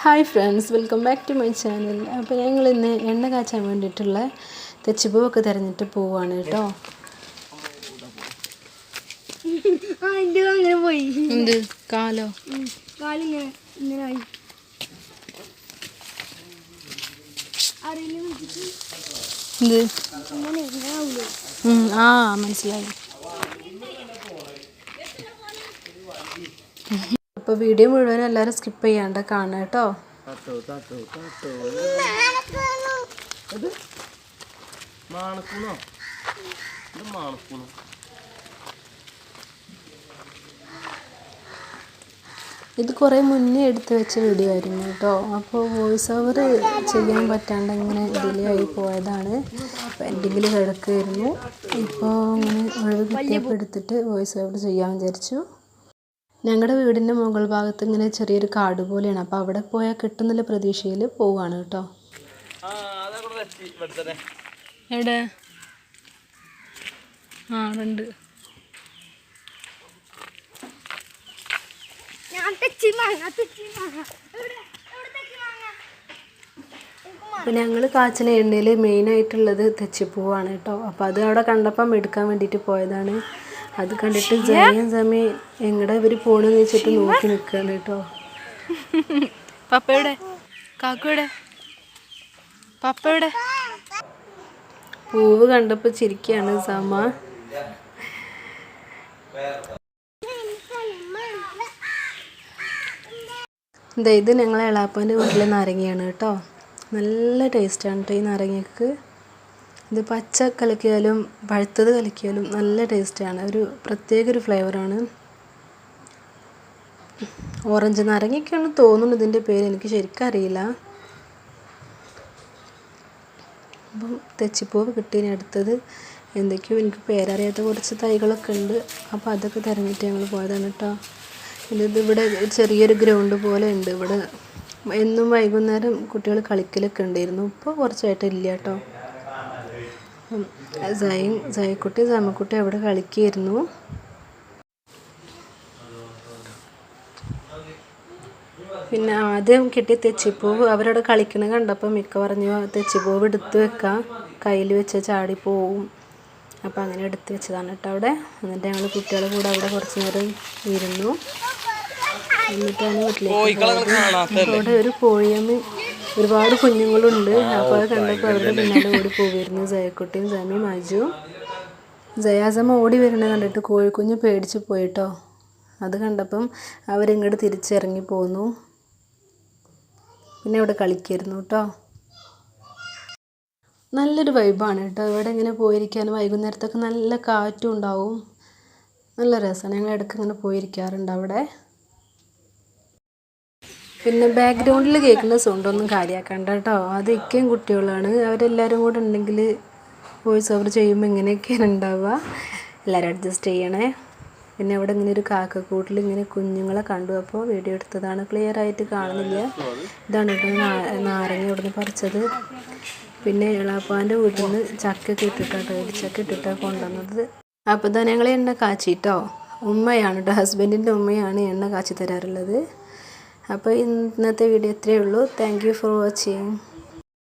Hi friends welcome back to my channel. അപ്പോൾ ഞങ്ങൾ ഇന്ന് എണ്ണ കാച്ചാൻ വേണ്ടിയിട്ടുള്ള തെച്ചിപ്പൂവൊക്കെ തിരഞ്ഞിട്ട് പോവാണ് കേട്ടോ. ആ എന്റെ അങ്ങനെ പോയി. എന്ത്? കാലോ? എന്ത്? ആ മനസ്സിലായി. അപ്പോൾ വീഡിയോ മുഴുവൻ എല്ലാവരും സ്കിപ്പ് ചെയ്യാണ്ട് കാണുക കേട്ടോ. മാണക്കൂണോ ഇത് മാണക്കൂണോ ഇത് കുറേ മുന്നേ എടുത്തു വെച്ച വീഡിയോ ആയിരുന്നു കേട്ടോ. അപ്പോൾ വോയിസ് ഓവർ ചെയ്യാൻ പറ്റാണ്ട് ഇങ്ങനെ ഡിലേ ആയി പോയതാണ്. പെൻഡിങ്ങിൽ കിടക്കുമായിരുന്നു ഇപ്പോൾ ഇങ്ങനെ ഒഴിവ് കിട്ടിയപ്പോൾ എടുത്തിട്ട് വോയിസ് ഓവർ ചെയ്യാൻ വിചാരിച്ചു. ഞങ്ങളുടെ വീടിന്റെ മുകൾ ഭാഗത്ത് ഇങ്ങനെ ചെറിയൊരു കാട് പോലെയാണ്. അപ്പോൾ അവിടെ പോയാൽ കിട്ടുന്നുള്ള പ്രതീക്ഷയിൽ പോവാണ് കേട്ടോ. ആ അതവിടെ വെച്ച് ഇവിടെ തന്നെ എവിടെ? ആ ഉണ്ട് അപ്പോൾ ഞങ്ങൾ കാച്ചിന എണ്ണയിൽ മെയിനായിട്ടുള്ളത് തെച്ചിപ്പൂവാണ് കേട്ടോ. അപ്പോൾ അത് അവിടെ കണ്ടപ്പം എടുക്കാൻ വേണ്ടിയിട്ട് പോയതാണ്. അത് കണ്ടിട്ട് ജയം സമയം എങ്ങടെ ഇവർ പോണെന്ന് വെച്ചിട്ട് നോക്കി നിക്കാണ് കേട്ടോ. പപ്പയുടെ? കാക്കയുടെ പപ്പയുടെ? പൂവ് കണ്ടപ്പോൾ ചിരിക്കുകയാണ് സമ. ഇത് ഞങ്ങളെ എളാപ്പന്റെ വീട്ടിലെ നാരങ്ങയാണ് കേട്ടോ. നല്ല ടേസ്റ്റാണ് കേട്ടോ ഈ നാരങ്ങയ്ക്ക് ഇത് പച്ച കലക്കിയാലും പഴുത്തത് കലക്കിയാലും നല്ല ടേസ്റ്റാണ് ഒരു പ്രത്യേക ഒരു ഫ്ലേവറാണ് ഓറഞ്ച് നാരങ്ങയൊക്കെയാണ് തോന്നുന്നു ഇതിന്റെ പേര്. എനിക്ക് ശരിക്കും അറിയില്ല. അപ്പം തെച്ചിപ്പൂവ് കിട്ടിയതിന് അടുത്തത് എന്തൊക്കെയോ എനിക്ക് പേരറിയാത്ത കുറച്ച് തൈകളൊക്കെ ഉണ്ട്. അപ്പോൾ അതൊക്കെ തിരഞ്ഞിട്ട് ഞങ്ങൾ പോയതാണ് കേട്ടോ. ഇത് ഇവിടെ ചെറിയൊരു ഗ്രൗണ്ട് പോലെ ഉണ്ട്. ഇവിടെ എന്നും വൈകുന്നേരം കുട്ടികൾ കളിക്കലൊക്കെ ഉണ്ടായിരുന്നു. ഇപ്പോൾ കുറച്ചായിട്ട് ഇല്ല കേട്ടോ. സൈൻ സൈക്കുട്ടി സമക്കുട്ടി അവിടെ കളിക്കുകയായിരുന്നു പിന്നെ ആദ്യം കിട്ടിയ തെച്ചിപ്പൂവ് അവരവിടെ കളിക്കണ കണ്ടപ്പോൾ മിക്ക പറഞ്ഞു "ആ തെച്ചിപ്പൂവ് എടുത്ത് വെക്കാം. കയ്യിൽ വെച്ച് ചാടി പോവും. അപ്പോൾ അങ്ങനെ എടുത്ത് വെച്ചതാണ് കേട്ടോ അവിടെ. എന്നിട്ട് ഞങ്ങൾ കുട്ടികളെ കൂടെ അവിടെ കുറച്ച് നേരം ഇരുന്നു. എന്നിട്ടാണ് വീട്ടിലേക്ക് അവിടെ ഒരു കോഴിയമ്മ ഒരുപാട് കുഞ്ഞുങ്ങളുണ്ട്. അപ്പോൾ അത് കണ്ടപ്പോൾ അവരുടെ പിന്നാലെ ഓടി പോവുമായിരുന്നു ജയക്കുട്ടിയും സമയും അജുവും ജയാസമ്മ ഓടി വരുന്നത് കണ്ടിട്ട് കോഴിക്കുഞ്ഞ് പേടിച്ച് പോയിട്ടോ? അത് കണ്ടപ്പം അവരിങ്ങോട്ട് തിരിച്ചിറങ്ങി പോന്നു. പിന്നെ ഇവിടെ കളിക്കായിരുന്നു കേട്ടോ. നല്ലൊരു വൈബാണ് കേട്ടോ. ഇവിടെ ഇങ്ങനെ പോയിരിക്കാൻ വൈകുന്നേരത്തൊക്കെ നല്ല കാറ്റും ഉണ്ടാവും. നല്ല രസമാണ്. ഞങ്ങൾ ഇടയ്ക്ക് ഇങ്ങനെ പോയിരിക്കാറുണ്ട് അവിടെ. പിന്നെ ബാക്ക്ഗ്രൗണ്ടിൽ കേൾക്കുന്ന സൗണ്ടൊന്നും കാര്യമാക്കണ്ട കേട്ടോ അത് ഇക്കയും കുട്ടികളാണ്. അവരെല്ലാവരും കൂടെ ഉണ്ടെങ്കിൽ വോയിസ് ഓവർ ചെയ്യുമ്പോൾ ഇങ്ങനെയൊക്കെയാണ് ഉണ്ടാവുക എല്ലാവരും അഡ്ജസ്റ്റ് ചെയ്യണേ. പിന്നെ അവിടെ ഇങ്ങനെ ഒരു കാക്കക്കൂട്ടിൽ ഇങ്ങനെ കുഞ്ഞുങ്ങളെ കണ്ടു. അപ്പോൾ വീഡിയോ എടുത്തതാണ്. ക്ലിയർ ആയിട്ട് കാണുന്നില്ല. ഇതാണ് കേട്ടോ നാരങ്ങ ഇവിടുന്ന് പറിച്ചത്. പിന്നെ ഇളാപ്പാന്റെ വീട്ടിൽ നിന്ന് ചക്കൊക്കെ ഇട്ടിട്ടാട്ടോ ചക്ക ഇട്ടിട്ടാണ് കൊണ്ടുവന്നത്. അപ്പോൾ തന്നെ ഞങ്ങൾ എണ്ണ കാച്ചിട്ടോ. ഉമ്മയാണ് കേട്ടോ ഹസ്ബൻഡിന്റെ ഉമ്മയാണ് എണ്ണ കാച്ചി തരാറുള്ളത്. അപ്പോൾ ഇന്നത്തെ വീഡിയോ ഇത്രയേ ഉള്ളൂ. Thank for watching